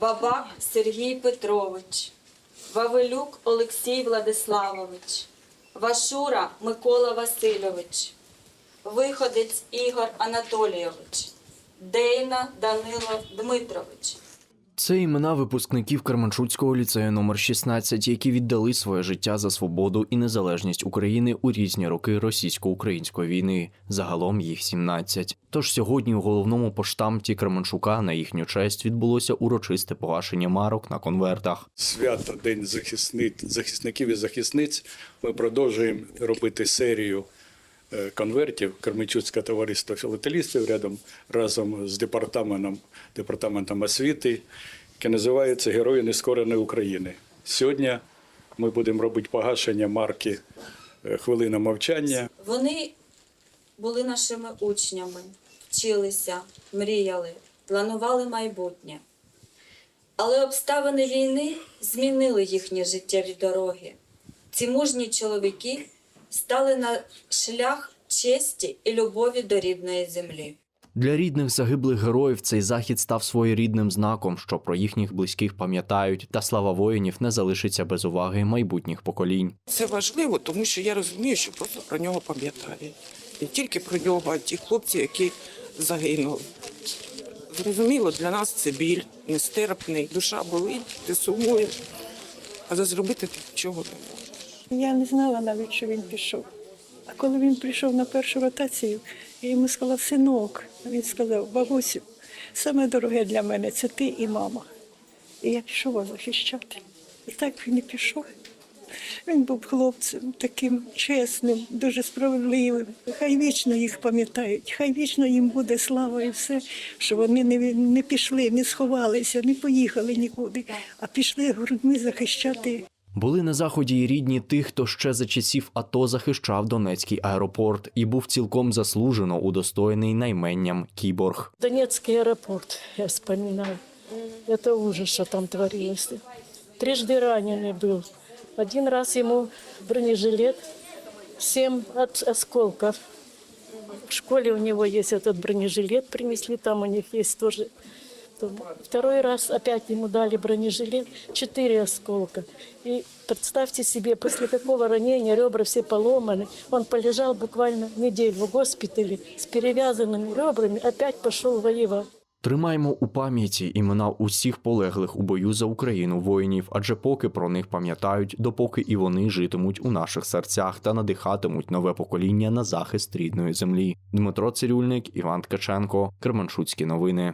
Бабак Сергій Петрович, Вавилюк Олексій Владиславович, Вашура Микола Васильович, Виходець Ігор Анатолійович, Дейна Данило Дмитрович. Це імена випускників Карманчуцького ліцею номер 16, які віддали своє життя за свободу і незалежність України у різні роки російсько-української війни. Загалом їх 17. Тож сьогодні у головному поштамті Кременчука на їхню честь відбулося урочисте погашення марок на конвертах. свято День захисників і захисниць ми продовжуємо робити серію конвертів Кармичуцьке товариство філателістів рядом разом з департаментом, департаментом освіти, яке називається Герої Нескореної України. Сьогодні ми будемо робити погашення марки е, Хвилина мовчання. Вони були нашими учнями, вчилися, мріяли, планували майбутнє. Але обставини війни змінили їхні життєві дороги. Ці мужні чоловіки стали на шлях честі і любові до рідної землі. Для рідних загиблих героїв цей захід став своєрідним знаком, що про їхніх близьких пам'ятають, та слава воїнів не залишиться без уваги майбутніх поколінь. Це важливо, тому що я розумію, що просто про нього пам'ятають. Не тільки про нього, а ті хлопці, які загинули. Зрозуміло, для нас це біль нестерпний, душа болить, ти сумуєш, але зробити ти нічого не можеш. Я не знала навіть, що він пішов. А коли він прийшов на першу ротацію, я йому сказала, синок, він сказав, бабусю, саме дороге для мене це ти і мама. І я пішов вас захищати. І так він і пішов. Він був хлопцем таким чесним, дуже справедливим. Хай вічно їх пам'ятають, хай вічно їм буде слава і все, що вони не, не пішли, не сховалися, не поїхали нікуди, а пішли грудьми захищати Були на заході і рідні тих, хто ще за часів АТО захищав Донецький аеропорт і був цілком заслужено удостоєний найменням Кіборг. Донецкий аэропорт, я вспоминаю. Это ужас, что там творилось. Трижды раненый был. Один раз ему бронежилет, семь от осколков. В школе у него есть этот бронежилет, принесли, там у них есть тоже. То Второй раз опять ему дали бронежилет, четыре осколка. И представьте себе, после такого ранения ребра все поломаны. Он полежал буквально неделю в госпитале с перевязанными ребрами, опять пошел воевать. Тримаємо у пам'яті імена усіх полеглих у бою за Україну воїнів, адже поки про них пам'ятають, допоки і вони житимуть у наших серцях та надихатимуть нове покоління на захист рідної землі. Дмитро Цирюльник, Іван Ткаченко, Кременчуцькі новини.